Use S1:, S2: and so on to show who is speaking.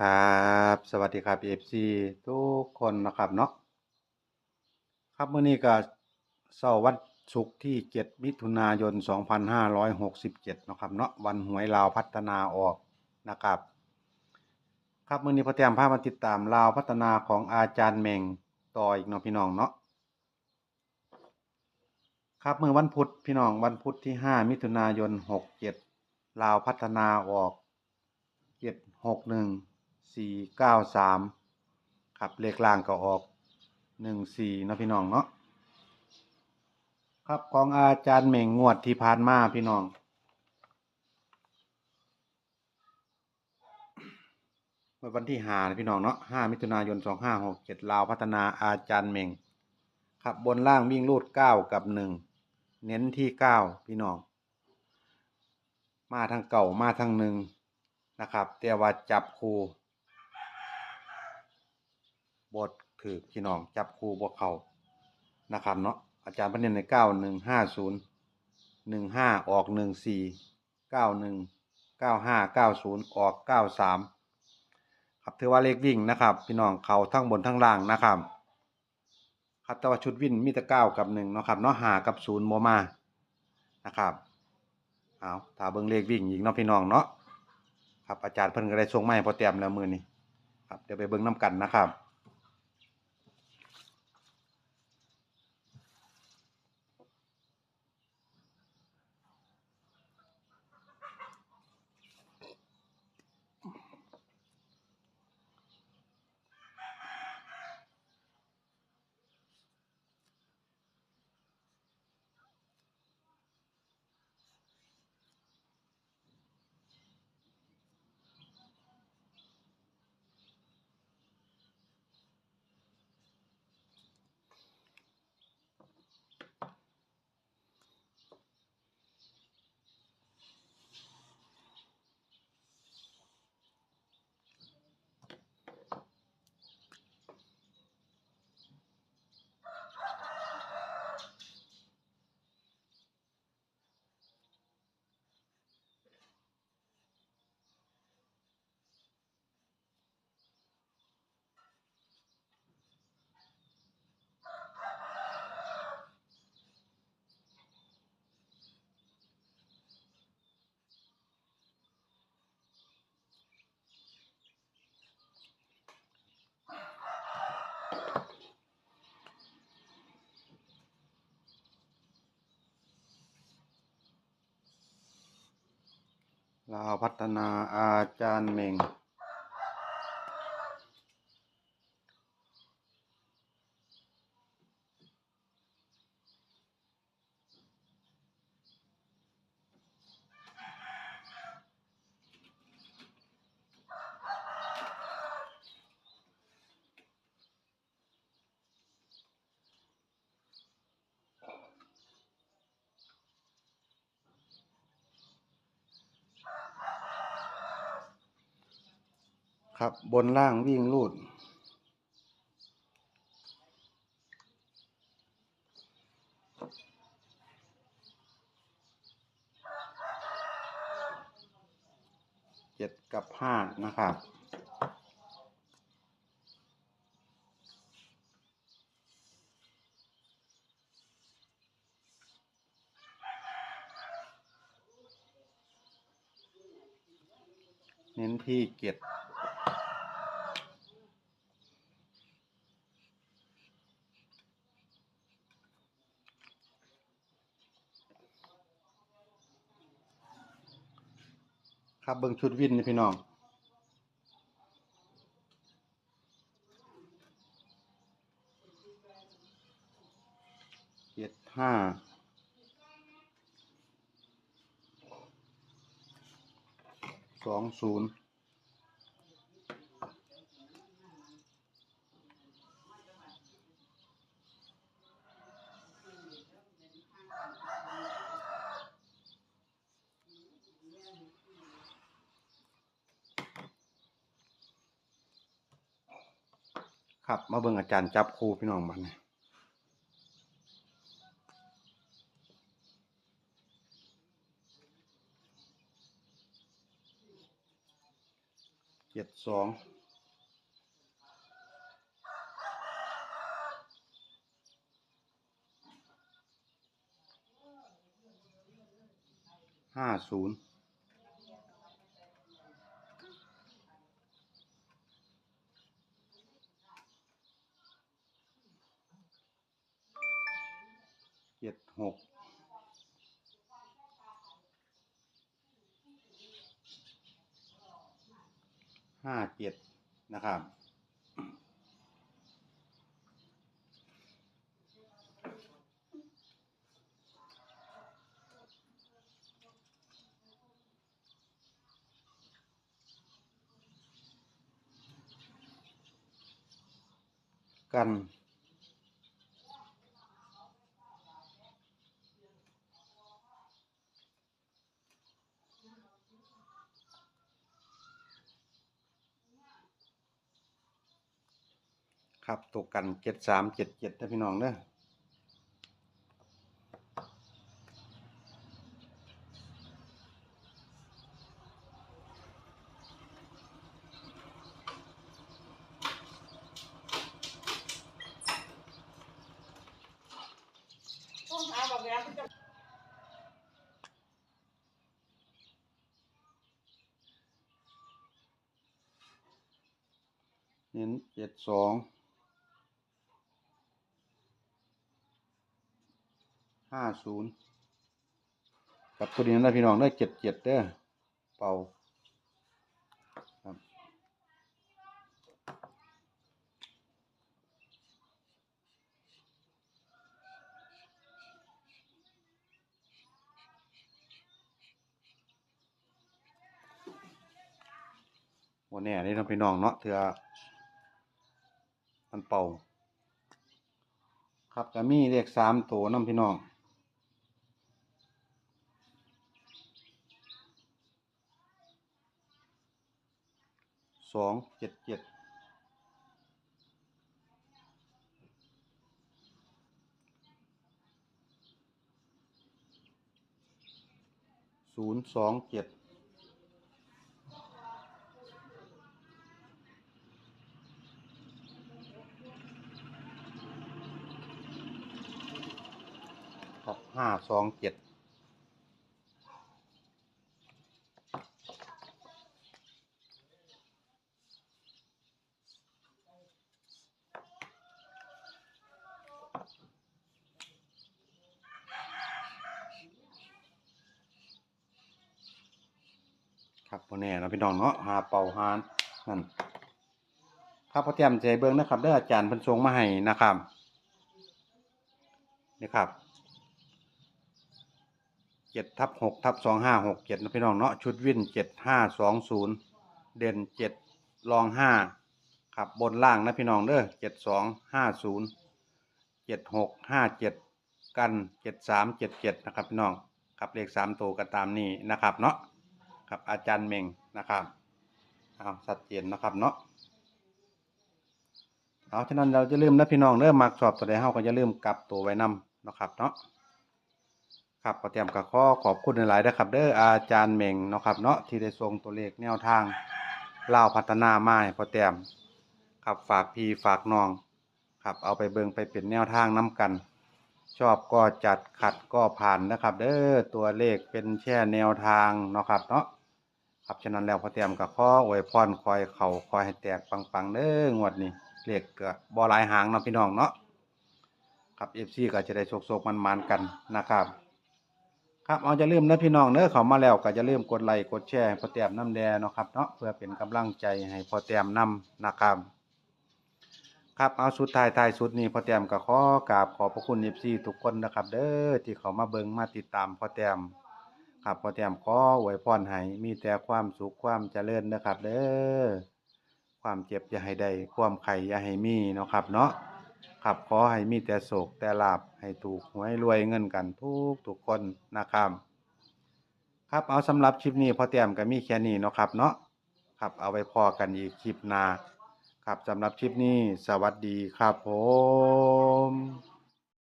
S1: ครับสวัสดีครับ FC ทุกคนนะครับเนาะครับเมื้อนี้ก็เช้าวันศุกร์ที่ 7 มิถุนายน 2567นะครับเนาะวันหวยลาวพัฒนาออกนะครับ ครับเมื้อนี้พ่อแต้มพาพมาติดตามลาวพัฒนาของอาจารย์เมงต่ออีกเนาะพี่น้องเนาะครับเมื้อวันพุธพี่น้องวันพุธที่ 5 มิถุนายน 67ลาวพัฒนาออกเจ็ดหกหนึ่ง สี่เก้าสามครับเลขล่างก็ออกหนึ่งสี่นะพี่น้องเนาะครับของอาจารย์เหม่งงวดที่ผ่านมาพี่น้อง วันที่ห้านะพี่น้องเนาะห้ามิถุนายนสองห้าหกเจ็ดลาวพัฒนาอาจารย์เหม่งครับบนล่างวิ่งรูดเก้ากับหนึ่งเน้นที่เก้าพี่น้อง มาทางเก่ามาทางหนึ่งนะครับแต่ว่าจับคู บทถือพี่น้องจับคู่บวเขานะครับเนาะอาจารย์พันเนนในเก้าหนึ่งห้าศูนย์หนึ่งห้าออกหนึ่งสี่เก้าหนึ่งเก้าห้าเก้าศูนย์ออกเก้าสามครับถือว่าเลขวิ่งนะครับ พี่น้องเขาทั้งบนทั้งล่างนะครับครับแต่ว่าชุดวิ่งมีแต่เก้ากับหนึ่งเนาะครับเนาะหากับศูนย์โมมานะครับเอาถ้าเบิ่งเลขวิ่งอีกเนาะพี่น้องเนาะครับอาจารย์เพิ่นก็ได้ส่งมาให้พอเตรียมแล้วมือนี้ครับเดี๋ยวไปเบิ่งน้ำกันนะครับ ลาวพัฒนาอาจารย์เมง ครับ บนล่างวิ่งรูด เจ็ดกับห้านะครับเน้นที่เจ็ด ครับเบิ้งชุดวินนี่พี่น้องเจ็ดห้าสองศูนย์ ครับ มาเบิ่งอาจารย์จับครูพี่น้องบัดนี้เจ็ดสองห้าศูนย์เจ็ดหกห้าเจ็ดนะครับกัน ครับตกกันเจ็ดสามเจ็ดเจ็ดนะพี่น้องเด้อ
S2: ต้องหาแบบนี้มันจะ
S1: เน้นเจ็ดสอง ห้าศูนย์กับตัวนี้นะพี่น้องได้เจ็ดเจ็ดเด้อเป่าครับวันนี้นี่นะพี่น้องเนาะเถื่อมันเป่าครับจะมีเลขสามตัวน้ำพี่น้อง สองเจ็ดเจ็ดศูนย์สองเจ็ดครับห้าสองเจ็ด ครับพอแน่เนาะพี่น้องเนาะหาเป่าหานนั่นครับพอเตรียมใจเบิ้งนะครับเด้ออาจารย์พิ่นส่งมาให้นะครับนี่ครับเจ็ดทับหกทับสองห้าหกเจ็ดนะพี่น้องเนาะชุดวินเจ็ดห้าสองศูนย์เด่นเจ็ดรองห้าครับบนล่างนะพี่น้องเด้อเจ็ดสองห้าศูนย์เจ็ดหกห้าเจ็ดกันเจ็ดสามเจ็ดเจ็ดนะครับพี่น้องครับเลขสามตัวก็ตามนี้นะครับเนาะับอาจารย์เมงนะครับเอาชัดเจนนะครับเนาะเอาฉะนั้นเราจะลืมนะพี่น้องเริ่มมักสอบตัวใดเฮาก็จะลืมกลับตัวไว้นำนะครับเนาะครับก็เตรียมกับข้อขอบคุณหลายๆนะครับ เด้ออาจารย์เมงนะครับเนาะที่ได้ส่งตัวเลขแนวทางเล่าพัฒนามาให้พอเตรียมครับฝากพี่ฝากน้องครับเอาไปเบิงไปเป็นแนวทางน้กัน ชอบก็จัดขัดก็ผ่านนะครับ เด้อตัวเลขเป็นแค่แนวทางนะครับเนาะ ครับฉะนั้นแล้วพอเตรียมกับข้ออวยพรคอยเข่าคอยให้แตกปังๆเด้องวดนี้เลขก็บ่หลายหางเนาะพี่น้องเนาะครับเอฟซีก็จะได้โชคๆมันๆกันนะครับครับเอาจะลืมนะพี่น้องเด้อเขามาแล้วก็จะลืมกดไลค์กดแชร์พอเตรียมน้ำแดงเนาะครับเนาะเพื่อเป็นกำลังใจให้พอเตรียมนำนะครับครับเอาสุดท้ายท้ายสุดนี้พอแต้มก็ขอกราบขอบพระคุณ FC ทุกคนนะครับ เด้อที่เขามาเบิงมาติดตามพอแต้ม ครับพอแต้มขออวยพรให้มีแต่ความสุขความเจริญนะครับเด้อความเจ็บอย่าให้ได้ความไข่อย่าให้มีเนาะครับเนาะครับขอให้มีแต่โศกแต่ลาบให้ถูกหวยรวยเงินกันทุกทุกคนนะครับ ครับเอาสำหรับคลิปนี้พอแต้มก็มีแค่นี้เนาะครับเนาะครับเอาไว้พอกันอีกคลิปหน้าครับสำหรับคลิปนี้สวัสดีครับผม